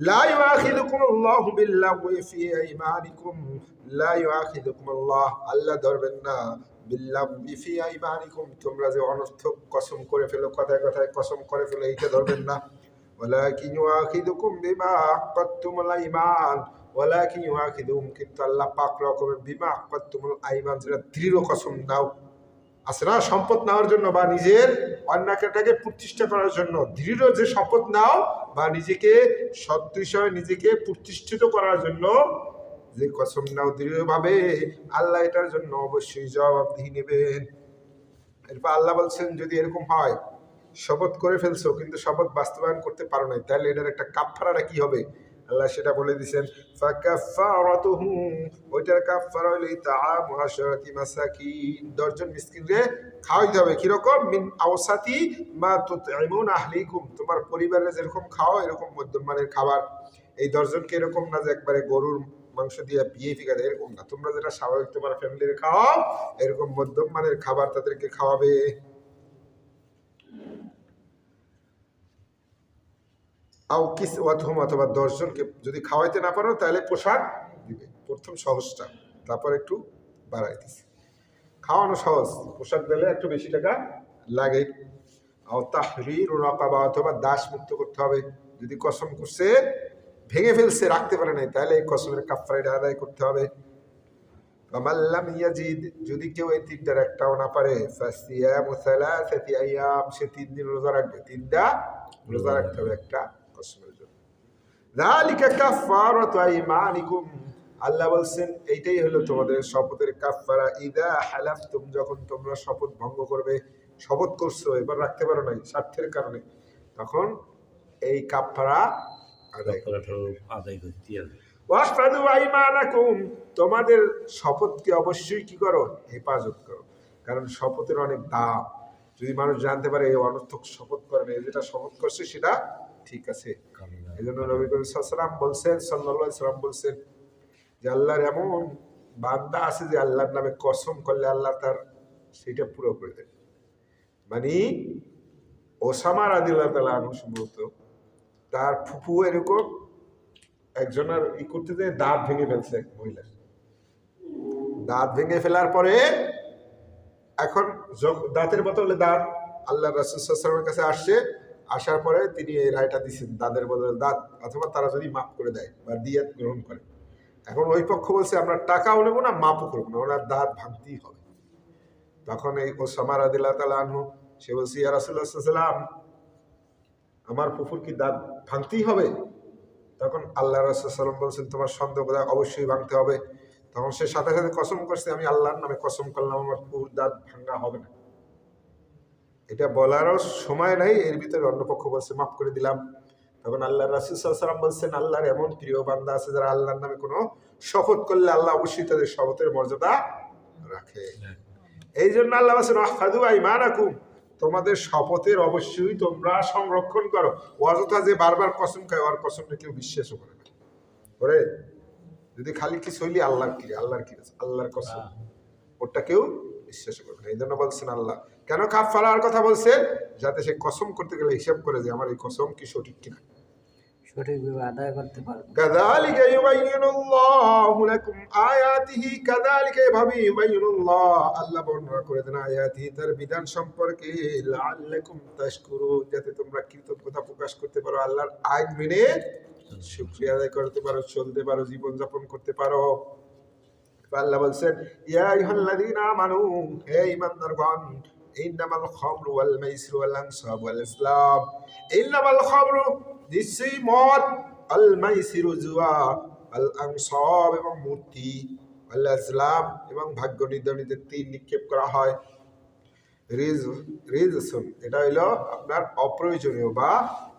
لا يؤاخذكم الله باللغو في أيمانكم لا يؤاخذكم الله আল্লাহ ধরবেন না বিল্লাহি ফি আইমানিকুম তোমরা যে অনর্থক কসম করে ফেলো কথায় কথায় কসম করে ফেলো এইটা ধরবেন না ওয়ালাকিন ইউআখিদুকুম বিমা আকাদতুমুল আইমান ওয়ালাকিন ইউআখিদুকুম কিন্তু আল্লাহ পাক রকমের বিমা আকাদতুমুল আইমান যেটা দৃঢ় কসম নাও না? সম্পদ নেওয়ার জন্য বা নিজের অন্যায়টাকে প্রতিষ্ঠা করার জন্য দৃঢ় যে শপথ নাও বা নিজেকে হিসাবে নিজেকে প্রতিষ্ঠিত করার জন্য যে কসম নাও দৃঢ়ভাবে, আল্লাহ এটার জন্য অবশ্যই জবাবদিহি নেবেন। এরপর আল্লাহ বলছেন, যদি এরকম হয়, শপথ করে ফেলছো, কিন্তু শপথ বাস্তবায়ন করতে পারো নাই, তাহলে এটার একটা কাফফারাটা কি হবে? আল্লাহ সেটা বলে ফাকাফারাতুহু ওইটার কাফফারা হলো ইতআমু আশরাতি মাসাকিন দশজন মিসকিনরে খাওয়াইতে হবে। কীরকম? মিন আওসাতি মা আহলিকুম তোমার পরিবারে যেরকম খাও এরকম মধ্যম মানের খাবার। এই দশজনকে এরকম না যে একবারে গরুর মাংস দিয়ে বিয়ে ফিকা দেয় এরকম না। তোমরা যেটা স্বাভাবিক তোমার ফ্যামিলির খাওয়াও এরকম মধ্যম মানের খাবার তাদেরকে খাওয়াবে। আও কিস অথবা দশজনকে যদি খাওয়াইতে না পারো, তাহলে পোশাক দিবে। প্রথম সহজটা, তারপর একটু বাড়াই দিছে খাওয়ানো সহজ পোশাক দিলে একটু বেশি টাকা লাগে। আও তাহরির রাকাবা অথবা দাস মুক্ত করতে হবে। যদি কসম করছে, ভেঙে ফেলছে, রাখতে পারে নাই, তাহলে এই কসমের কাফারাইটা আদায় করতে হবে। ফামাল্লাম ইয়াজিদ, যদি কেউ এই তিনটার একটাও না পারে সে তিন দিন রোজা রাখবে। তিনটা রোজা রাখতে হবে, একটা কসমের জন্য কাফারাতু আইমানিকুম আল্লাহ বলছেন এইটাই হলো তোমাদের শপথের কাফারা ইদা হালাফতুম যখন তোমরা শপথ ভঙ্গ করবে শপথ করছ এবার রাখতে পারো নাই স্বার্থের কারণে। তখন এই কাফারা আদায় আদায় করতে হবে ওয়াহফাদু আইমানাকুম তোমাদের শপথকে অবশ্যই কি করো? হেফাজত করো। কারণ শপথের অনেক দাম। যদি মানুষ জানতে পারে এই অনর্থক শপথ করে না, যেটা শপথ করছে সেটা ঠিক আছে? এই জন্য নবী করিম সাল্লাম বলছেন সাল্লাহ সাল্লাম বলছেন যে আল্লাহর এমন বান্দা আছে যে আল্লাহর নামে কসম করলে আল্লাহ তার সেটা পুরো করে দেন মানে ওসামা রাদিল্লাহ তালা আনু সম্ভবত তার ফুফু এরকম একজনের ই করতে যেয়ে দাঁত ভেঙে ফেলছে এক মহিলা। দাঁত ভেঙে ফেলার পরে এখন দাঁতের বদলে দাঁত আল্লাহ রাসুলের কাছে আসছে। আসার পরে তিনি এই রায়টা দিচ্ছেন দাঁতের বদলে দাঁত, অথবা তারা যদি মাপ করে দেয় বা দিয়াত গ্রহণ করে। এখন ওই পক্ষ বলছে, আমরা টাকাও নেব না, মাপও করব না, ওনার দাঁত ভাঙতেই হবে। তখন এই ওসামা রাদিল্লাহ তালা আনহু, সে বলছে, ইয়া রাসুল্লাহ সাল্লাম আমার ফুফুর কি দাঁত ভাঙতেই হবে? তখন আল্লাহ রসাল্লাম বলছেন, তোমার সন্দেহ অবশ্যই ভাঙতে হবে। তখন সে সাথে সাথে কসম করছে, আমি আল্লাহর নামে কসম করলাম, আমার ফুফুর দাঁত ভাঙা হবে না। এটা বলারও সময় নাই এর ভিতরে অন্য পক্ষ বলছে মাফ করে দিলাম। তখন আল্লাহ রাসুসাল্লাম বলছেন আল্লাহর এমন প্রিয় বান্দা আছে যারা আল্লাহর নামে কোনো শপথ করলে আল্লাহ অবশ্যই তাদের শপথের মর্যাদা রাখে। এই জন্য আল্লাহ বলছেন আহাদু আইমানাকুম তোমাদের শপথের অবশ্যই তোমরা সংরক্ষণ করো। অযথা যে বারবার কসম খায় ওর কসমটা কেউ বিশ্বাসও করে না। করে যদি খালি কি শৈলী আল্লাহর কি আল্লাহর কি আল্লাহর কসম। ওটা কেউ বিশ্বাস করবে না। এই জন্য বলছেন আল্লাহ কেন কাপ ফালার কথা বলছেন যাতে সে কসম করতে গেলে হিসাব করে যে আমার এই কসম কি সঠিক কিনা। বিধান সম্পর্কে যাতে তোমরা কৃতজ্ঞতা প্রকাশ করতে পারো আল্লাহর আদায় করতে পারো চলতে পারো জীবন যাপন করতে পারো। আল্লাহ বলছেন ইয়া আইয়ুহাল্লাযীনা মানুষ হে ঈমানদারগণ ইন্নামাল খামরু ওয়াল মাইসিরু ওয়াল আনসাব ওয়াল ইসলাম। ইন্নামাল খামরু নিশ্চয়ই মদ। আল মাইসিরু জুয়া। আল আনসাব এবং মূর্তি। আল ইসলাম এবং ভাগ্য নির্ধারণীতে তীর নিক্ষেপ করা হয়। রিজ, রিজসুন। এটা হইল আপনার অপ্রয়োজনীয় বা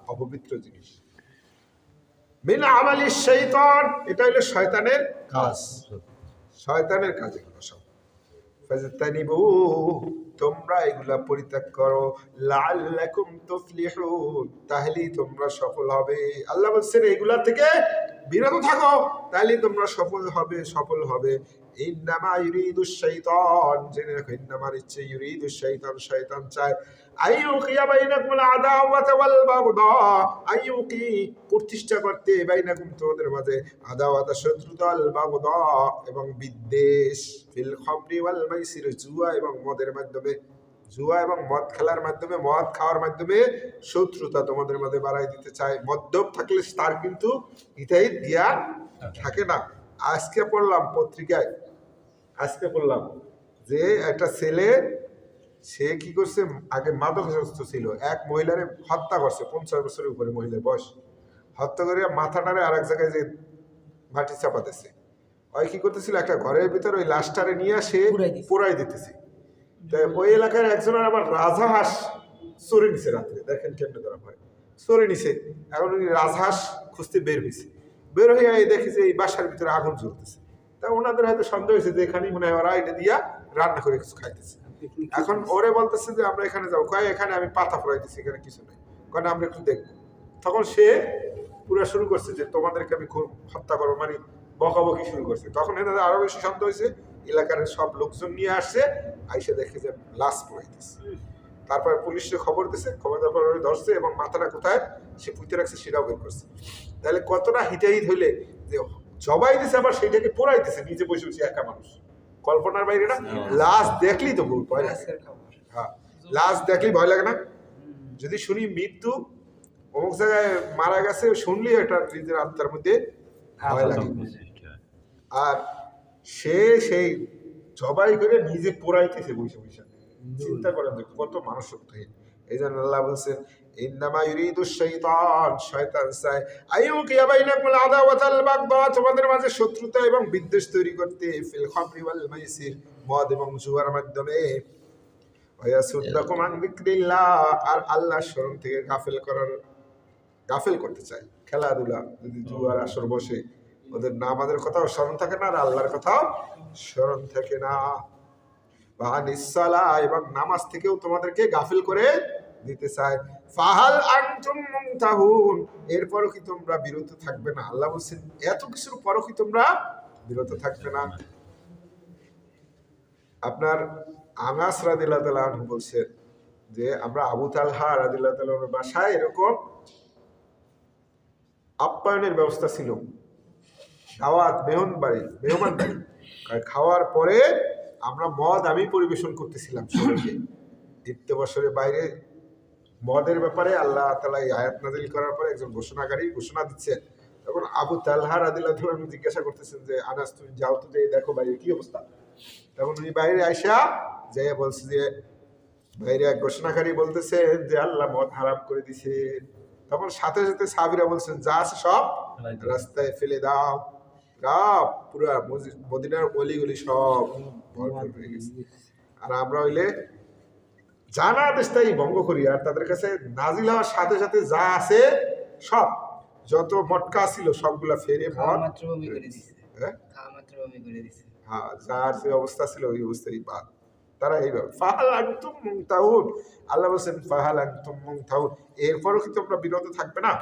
অপবিত্র জিনিস। মিন আমালি শৈতান। এটা হইল শয়তানের কাজ। শয়তানের কাজ এগুলো সব। ফাজতানিবু তোমরা এগুলা পরিত্যাগ করো। তুফলিহুন। তাহলেই তোমরা সফল হবে। আল্লাহ বলছেন এগুলা থেকে বিরত থাকো তাহলে তোমরা সফল হবে সফল হবে। ইন্নামা ইউরিদু শাইতান, জেনে রাখো ইন্নামার ইচ্ছে ইউরিদু চায় আদাওয়াতা ওয়াল প্রতিষ্ঠা করতে বাইনাকুম, তোমাদের মাঝে আদাওয়াতা শত্রুতা ওয়াল বাগদা এবং বিদ্বেষ, ফিল খামরি ওয়াল মাইসির জুয়া এবং মদের মাধ্যমে। জুয়া এবং মদ খেলার মাধ্যমে মদ খাওয়ার মাধ্যমে শত্রুতা তোমাদের মধ্যে বাড়াই দিতে চায়। মদ্যপ থাকলে তার কিন্তু ইতাই দিয়া থাকে না। আজকে পড়লাম পত্রিকায় আজকে পড়লাম যে একটা ছেলে সে কি করছে? আগে মাদকাসক্ত ছিল। এক মহিলারে হত্যা করছে পঞ্চাশ বছরের উপরে মহিলার বয়স। হত্যা করে মাথাটারে আর এক জায়গায় যে মাটি চাপা দিছে ওই কি করতেছিল? একটা ঘরের ভিতরে ওই লাশটারে নিয়ে সে পুড়াই দিতেছে। ওই এলাকার একজনের আবার রাজহাঁস চড়ে নিছে রাত্রে। দেখেন কেমনে ধরা হয় চড়ে নিছে। এখন উনি রাজহাঁস খুঁজতে বের হয়েছে বের হয়ে এই দেখি যে এই বাসার ভিতরে আগুন জ্বলতেছে। তা ওনাদের হয়তো সন্দেহ হয়েছে যে এখানেই মনে হয় ওরা এটা দিয়া রান্না করে কিছু খাইতেছে। এখন ওরে বলতেছে যে আমরা এখানে যাব। কয়, এখানে আমি পাতা ফোড়াইতেছি এখানে কিছু নেই। কারণ আমরা একটু দেখব। তখন সে পুরো শুরু করছে যে তোমাদেরকে আমি খুব হত্যা করব মানে বকাবকি শুরু করছে। তখন এনাদের আরও বেশি সন্দেহ হয়েছে এলাকার সব লোকজন নিয়ে আসছে আইসে দেখে যে লাশ পড়াইতেছে তারপর পুলিশে খবর দিছে খবর দেওয়ার পর ধরছে এবং মাথাটা কোথায়? সে পুঁতে রাখছে সেটাও বের করছে। তাহলে কতটা হিটাহিট হইলে যে জবাই দিছে আবার সেইটাকে পোড়াইতেছে নিজে বসে বসে একা মানুষ? কল্পনার বাইরে না? লাশ দেখলেই তো ভুল ভয় লাগে। হ্যাঁ লাশ দেখলেই ভয় লাগে না? যদি শুনি মৃত্যু অমুক জায়গায় মারা গেছে শুনলি একটা নিজের আত্মার মধ্যে ভয় লাগে। আর সে সেই জবাই করে নিজে পোড়াইতেছে বসে বসে। চিন্তা করেন যে কত মানুষ শক্তিহীন এই জন্য আল্লাহ বলছেন ইন্নামা ইউরিদু শাইতান শয়তান চায় আইয়ুকিয়া বাইনাকুল আদাওয়াতাল বাগদা তোমাদের মাঝে শত্রুতা এবং বিদ্বেষ তৈরি করতে ফিল খামরি ওয়াল মাইসির মদ এবং জুয়ার মাধ্যমে। ওয়াসুদ্দাকুম আন যিকরিল্লাহ আর আল্লাহর স্মরণ থেকে গাফেল করার গাফেল করতে চায়। খেলাধুলা যদি জুয়ার আসর বসে ওদের না আমাদের কথাও স্মরণ থাকে না আর আল্লাহর কথাও স্মরণ থাকে না। বা নিঃসালা এবং নামাজ থেকেও তোমাদেরকে গাফিল করে দিতে চায়। ফাহাল আনতুম মুনতাহুন এরপরও কি তোমরা বিরত থাকবে না? আল্লাহ বলছেন, এত কিছুর পরও কি তোমরা বিরত থাকবে না? আপনার আনাস রাদিল্লাহ আনহু বলছেন যে, আমরা আবু তালহা রাদিল্লাহ তাআলার বাসায় এরকম আপ্যায়নের ব্যবস্থা ছিল। দাওয়াত মেহমান বাড়ি মেহমান বাড়ি। খাওয়ার পরে আমরা মদ আমি পরিবেশন করতেছিলাম সবাইকে দ্বিতীয় বছরের বাইরে মদের ব্যাপারে আল্লাহ তালা এই আয়াত নাজিল করার পরে একজন ঘোষণাকারী ঘোষণা দিচ্ছে তখন আবু তালহা রাদিল্লাহ তাআলা জিজ্ঞাসা করতেছেন যে আনাস তুমি যাও তো যে দেখো বাইরে কি অবস্থা? তখন উনি বাইরে আইসা যাইয়া বলছে যে বাইরে এক ঘোষণাকারী বলতেছে যে আল্লাহ মদ হারাম করে দিছে। তখন সাথে সাথে সাবিরা বলছেন যা সব রাস্তায় ফেলে দাও। গা পুরা মদিনার অলিগলি সব ভরপুর হয়ে গেছে। আর আমরা হইলে জানা দেশটাই ভঙ্গ করি আর তাদের কাছে নাজিল হওয়ার সাথে সাথে যা আছে সব যত মটকা ছিল সবগুলা ফেরে হ্যাঁ? হ্যাঁ যার যে অবস্থা ছিল ওই অবস্থায় বাদ। তারা এইভাবে ফাহাল আনতুম মুংতাহুন আল্লাহ বলছেন ফাহাল আনতুম মুংতাহুন এরপরও কি তোমরা বিরত থাকবে না।